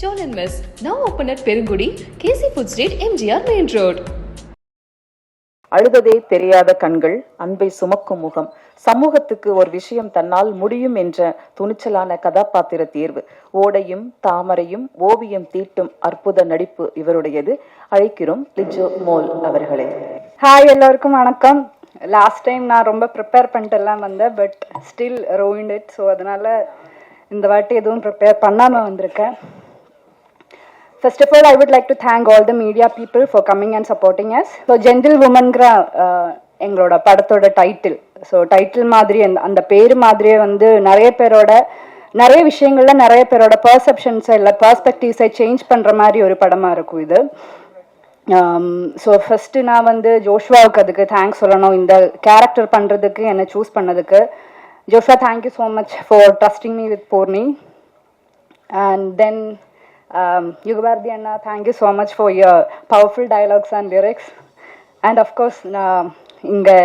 Cholan Mess, now open at Perungudi, KC Food Street, MGR Main Road. அழுததே தெரியாத கண்கள் அன்பை சுமக்கும் முகம். சமூகத்துக்கு ஒரு விஷயம் தன்னால் முடியும் என்ற துணிச்சலான கதாபாத்திர தேர்வு. ஓடையும் தாமரையும் ஓவியம் தீட்டும் அற்புத நடிப்பு இவருடையது. அழைக்கிறோம் லிஜோ மோல் அவர்களே. ஹாய் எல்லாருக்கும் வணக்கம். லாஸ்ட் டைம் நான் ரொம்ப ப்ரிப்பேர் பண்ணிட்டு எல்லாம் வந்தேன் but still ruined it so அதனால இந்த வாட்டி எதுவும் ப்ரிப்பேர் பண்ணாமல் வந்திருக்கேன். First of all I would like to thank all the media people for coming and supporting us so gentle உமன்கிற எங்களோட படத்தோட டைட்டில் ஸோ டைட்டில் மாதிரி அந்த அந்த பேர் மாதிரியே வந்து நிறைய பேரோட நிறைய விஷயங்கள்ல நிறைய பேரோட பர்செப்ஷன்ஸை இல்லை பர்ஸ்பெக்டிவ்ஸை சேஞ்ச் பண்ணுற மாதிரி ஒரு படமாக இருக்கும் இது. Um, ஸோ ஃபஸ்ட்டு நான் வந்து ஜோஷ்வாவுக்கு அதுக்கு தேங்க்ஸ் சொல்லணும். இந்த கேரக்டர் பண்ணுறதுக்கு என்னை சூஸ் பண்ணதுக்கு. Joshua thank you so much for trusting me with போர்னி and then Um, Yugabharathi அண்ணா you so much for your powerful dialogues and lyrics. And of course நான் இங்கே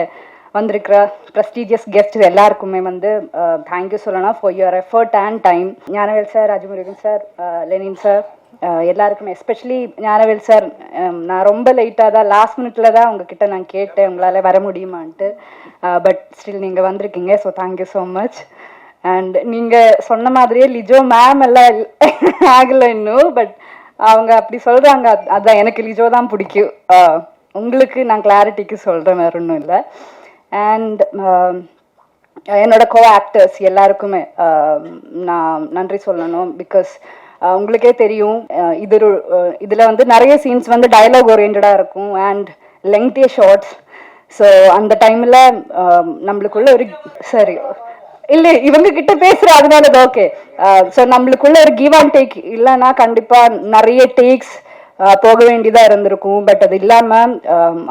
வந்திருக்கிற ப்ரெஸ்டீஜியஸ் கெஸ்ட் எல்லாருக்குமே வந்து uh, தேங்க்யூ சொல்லணும் for your effort and time Gnanavel sir Rajamurugan sir uh, Lenin sir uh, எல்லாருக்குமே especially Gnanavel sir um, நான் ரொம்ப லேட்டாக தான் லாஸ்ட் மினிட்ல தான் உங்ககிட்ட நான் கேட்டேன் உங்களால் வர முடியுமான்ட்டு. பட் ஸ்டில் நீங்கள் வந்திருக்கீங்க so thank you so much and நீங்கள் சொன்ன மாதிரியே லிஜோ மேம் எல்லாம் ஆகலை இன்னும். பட் அவங்க அப்படி சொல்கிறாங்க அதான் எனக்கு லிஜோ தான் பிடிக்கும். உங்களுக்கு நான் கிளாரிட்டிக்கு சொல்கிறேன் வேற ஒன்றும் இல்லை. அண்ட் என்னோட கோ ஆக்டர்ஸ் எல்லாருக்குமே நான் நன்றி சொல்லணும். பிகாஸ் உங்களுக்கே தெரியும் இது இதில் இதுல வந்து நிறைய சீன்ஸ் வந்து டயலாக் ஓரியன்டா இருக்கும். அண்ட் லெங்க்திய ஷார்ட்ஸ் ஸோ அந்த டைம்ல நம்மளுக்குள்ள ஒரு சரி இல்ல இவங்க கிட்ட பேசுற அதனால ஓகே ஸோ நம்மளுக்குள்ள ஒரு கிவ் அண்ட் டேக் இல்லைன்னா கண்டிப்பா நிறைய டேக்ஸ் போக வேண்டியதா இருந்திருக்கும். பட் அது இல்லாம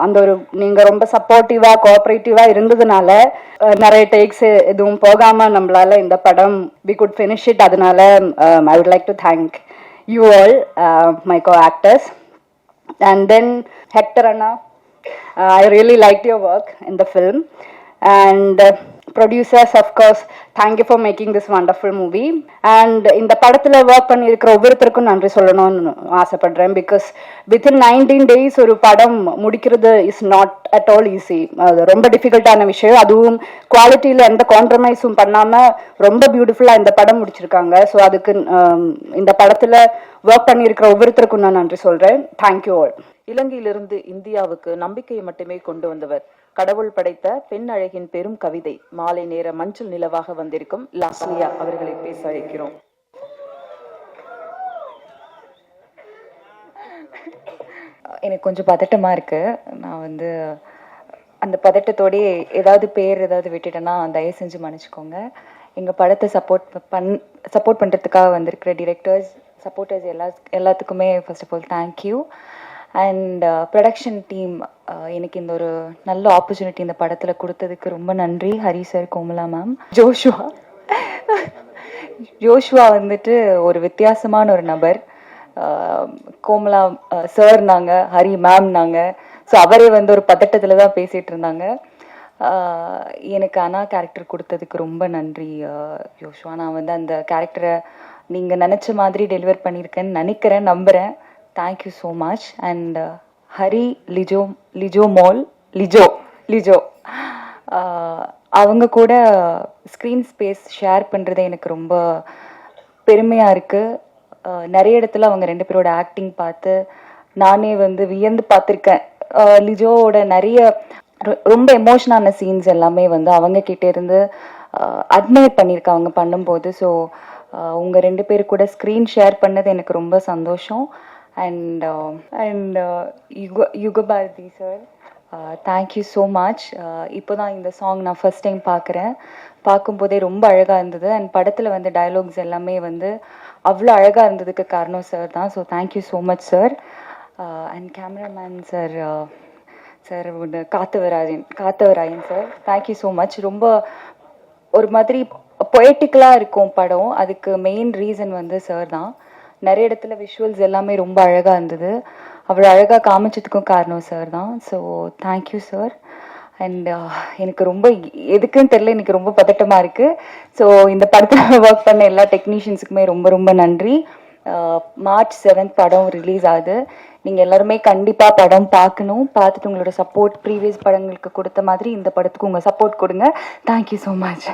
அந்த ஒரு நீங்க ரொம்ப சப்போர்ட்டிவா கோஆபரேட்டிவா இருந்ததுனால நிறைய டேக்ஸ் எதுவும் போகாம நம்மளால இந்த படம் வி குட் ஃபினிஷ் இட் அதனால I would like to thank you all my co actors and then Hector Anna I really like your work in the film and producers of course thank you for making this wonderful movie and இந்த படத்தில் work பண்ணியிருக்கிற ஒவ்வொருத்தருக்கும் நன்றி சொல்லணும்னு ஆசைப்படுறேன். Because within nineteen days ஒரு படம் முடிக்கிறது is not at all easy அது ரொம்ப டிஃபிகல்ட்டான விஷயம். அதுவும் குவாலிட்டியில் எந்த காம்ப்ரமைஸும் பண்ணாமல் ரொம்ப பியூட்டிஃபுல்லாக இந்த படம் முடிச்சிருக்காங்க. ஸோ அதுக்கு um, இந்த படத்தில் ஒர்க் பண்ணியிருக்கிற ஒவ்வொருத்தருக்கும் நான் நன்றி சொல்கிறேன் தேங்க்யூ ஆல் இலங்கையிலிருந்து இந்தியாவுக்கு நம்பிக்கையை மட்டுமே கொண்டு வந்தவர் கடவுள் படைத்த பெண் அழகின் பெரும் கவிதை. மாலை நேர மஞ்சள் நிலவாக வந்திருக்கும் லாஸ்லியா அவர்களை பேச அழைக்கிறோம். எனக்கு கொஞ்சம் பதட்டமா இருக்கு. நான் வந்து அந்த பதட்டத்தோடயே ஏதாவது பேர் ஏதாவது விட்டுட்டேன்னா தயவு செஞ்சு மன்னிச்சுக்கோங்க. எங்க படத்தை சப்போர்ட் பண் சப்போர்ட் பண்றதுக்காக வந்திருக்கிற டிரெக்டர்ஸ் சப்போர்ட்டர்ஸ் எல்லா எல்லாத்துக்குமே first of all thank you and production team எனக்கு இந்த ஒரு நல்ல ஆப்பர்ச்சுனிட்டி இந்த படத்தில் கொடுத்ததுக்கு ரொம்ப நன்றி Hari sir Komala ma'am Joshua. Joshua வந்துட்டு ஒரு வித்தியாசமான ஒரு நபர். கோமலா சார் நாங்க ஹரி மேம் நாங்க. ஸோ அவரே வந்து ஒரு பதட்டத்தில் தான் பேசிட்டு இருந்தாங்க. எனக்கு அனா கேரக்டர் கொடுத்ததுக்கு ரொம்ப நன்றி யோஷ்வா நான் வந்து அந்த கேரக்டரை நீங்க நினைச்ச மாதிரி டெலிவர் பண்ணியிருக்கேன்னு நினைக்கிறேன் நம்புறேன். Thank you so much and Hari Lijo Lijomol Lijo Lijo அவங்க கூட ஸ்க்ரீன் ஸ்பேஸ் ஷேர் பண்ணுறது எனக்கு ரொம்ப பெருமையாக இருக்குது uh, நிறைய இடத்துல அவங்க ரெண்டு பேரோட ஆக்டிங் பார்த்து நானே வந்து வியந்து பார்த்துருக்கேன். Uh, லிஜோவோட நிறைய ரொம்ப எமோஷனான சீன்ஸ் எல்லாமே வந்து அவங்க கிட்டே இருந்து uh, அட்மையர் பண்ணியிருக்கேன் அவங்க பண்ணும்போது. ஸோ உங்கள் ரெண்டு பேர் கூட ஸ்க்ரீன் ஷேர் பண்ணது எனக்கு ரொம்ப சந்தோஷம். அண்ட் அண்ட் யுக Yugabharathi sir thank you so much இப்போ தான் இந்த சாங் நான் ஃபர்ஸ்ட் டைம் பார்க்குறேன். பார்க்கும்போதே ரொம்ப அழகாக இருந்தது. அண்ட் படத்தில் வந்து டயலாக்ஸ் எல்லாமே வந்து அவ்வளோ அழகாக இருந்ததுக்கு காரணம் சார் தான். So thank you so much sir and cameraman sir sir Kathavarajan Kathavarayan sir thank you so much ரொம்ப ஒரு மாதிரி பொயட்டிக்கலாக இருக்கும் படம். அதுக்கு மெயின் ரீசன் வந்து சார் தான். நிறைய இடத்துல விஷுவல்ஸ் எல்லாமே ரொம்ப அழகாக இருந்தது. அவ்வளோ அழகாக காமிச்சதுக்கும் காரணம் சார் தான். ஸோ தேங்க்யூ சார் அண்ட் எனக்கு ரொம்ப எதுக்குன்னு தெரியல எனக்கு ரொம்ப பதட்டமாக இருக்குது ஸோ இந்த படத்தில் ஒர்க் பண்ண எல்லா டெக்னீஷியன்ஸுக்குமே ரொம்ப ரொம்ப நன்றி. Uh, மார்ச் செவன்த் படம் ரிலீஸ் ஆகுது. நீங்கள் எல்லாருமே கண்டிப்பாக படம் பார்க்கணும். பார்த்துட்டு உங்களோட சப்போர்ட் ப்ரீவியஸ் படங்களுக்கு கொடுத்த மாதிரி இந்த படத்துக்கு உங்கள் சப்போர்ட் கொடுங்க. Thank you so much